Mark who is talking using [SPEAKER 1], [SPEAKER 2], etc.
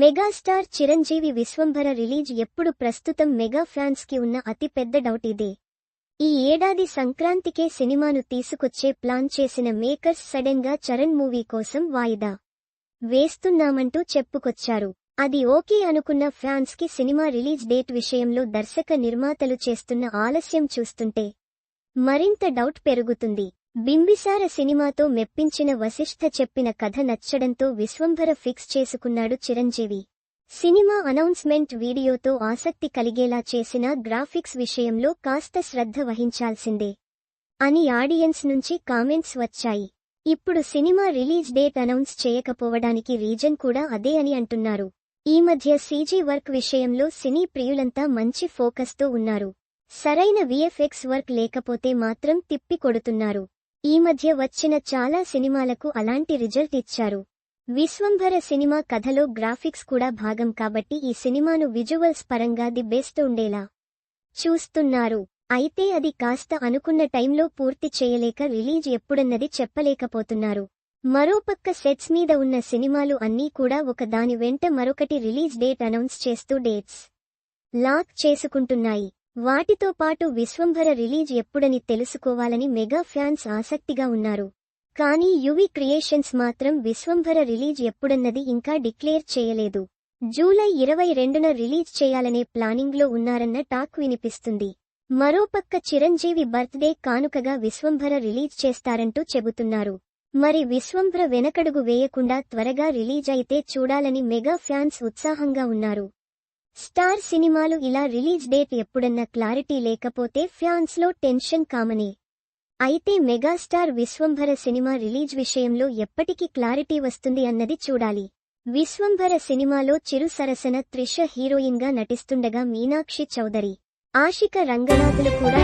[SPEAKER 1] Megastar Chiranjeevi Vishwambhara release ఎప్పుడు ప్రస్తుతం mega ఫ్యాన్స్కి ఉన్న అతి పెద్ద డౌట్ ఇదే. ఈ ఏడాది సంక్రాంతికే సినిమాను తీసుకొచ్చే ప్లాన్ చేసిన మేకర్స్ సడన్గా చరణ్ మూవీ కోసం వాయిదా వేస్తున్నామంటూ చెప్పుకొచ్చారు. అది ఓకే అనుకున్న ఫ్యాన్స్కి సినిమా రిలీజ్ డేట్ విషయంలో దర్శక నిర్మాతలు చేస్తున్న ఆలస్యం చూస్తుంటే మరింత డౌట్ పెరుగుతుంది. బింబిసార సినిమాతో మెప్పించిన వశిష్ఠ చెప్పిన కథ నచ్చడంతో విశ్వంభర ఫిక్స్ చేసుకున్నాడు చిరంజీవి. సినిమా అనౌన్స్మెంట్ వీడియోతో ఆసక్తి కలిగేలా చేసిన గ్రాఫిక్స్ విషయంలో కాస్త శ్రద్ధ వహించాల్సిందే. అని ఆడియన్స్ నుంచి కామెంట్స్ వచ్చాయి. ఇప్పుడు సినిమా రిలీజ్ డేట్ అనౌన్స్ చేయకపోవడానికి రీజన్ కూడా అదే అని అంటున్నారు. ఈ మధ్య సీజీ వర్క్ విషయంలో సినీ ప్రియులంతా మంచి ఫోకస్తో ఉన్నారు. సరైన విఎఫ్ఎక్స్ వర్క్ లేకపోతే మాత్రం తిప్పి కొడుతున్నారు. ఈ మధ్య వచ్చిన చాలా సినిమాలకు అలాంటి రిజల్ట్ ఇచ్చారు. విశ్వంభర సినిమా కథలో గ్రాఫిక్స్ కూడా భాగం కాబట్టి ఈ సినిమాను విజువల్స్ పరంగా ది బెస్ట్ ఉండేలా చూస్తున్నారు. అయితే అది కాస్త అనుకున్న టైంలో పూర్తి చేయలేక రిలీజ్ ఎప్పుడన్నది చెప్పలేకపోతున్నారు. మరోపక్క సెట్స్ మీద ఉన్న సినిమాలు అన్నీ కూడా ఒక దాని వెంట మరొకటి రిలీజ్ డేట్ అనౌన్స్ చేస్తూ డేట్స్ లాక్ చేసుకుంటున్నాయి. వాటితో పాటు విశ్వంభర రిలీజ్ ఎప్పుడని తెలుసుకోవాలని మెగా ఫ్యాన్స్ ఆసక్తిగా ఉన్నారు. కానీ యువి క్రియేషన్స్ మాత్రం విశ్వంభర రిలీజ్ ఎప్పుడన్నది ఇంకా డిక్లేర్ చేయలేదు. జూలై ఇరవై రెండున రిలీజ్ చేయాలనే ప్లానింగ్లో ఉన్నారన్న టాక్ వినిపిస్తుంది. మరోపక్క చిరంజీవి బర్త్డే కానుకగా విశ్వంభర రిలీజ్ చేస్తారంటూ చెబుతున్నారు. మరి విశ్వంభర వెనకడుగు వేయకుండా త్వరగా రిలీజ్ అయితే చూడాలని మెగా ఫ్యాన్స్ ఉత్సాహంగా ఉన్నారు. స్టార్ సినిమాలు ఇలా రిలీజ్ డేట్ ఎప్పుడన్న క్లారిటీ లేకపోతే ఫ్యాన్స్లో టెన్షన్ కామనే. అయితే మెగాస్టార్ విశ్వంభర సినిమా రిలీజ్ విషయంలో ఎప్పటికి క్లారిటీ వస్తుంది అన్నది చూడాలి. విశ్వంభర సినిమాలో చిరు సరసన త్రిష హీరోయిన్గా నటిస్తుండగా మీనాక్షి చౌదరి ఆశిక రంగనాథులు కూడా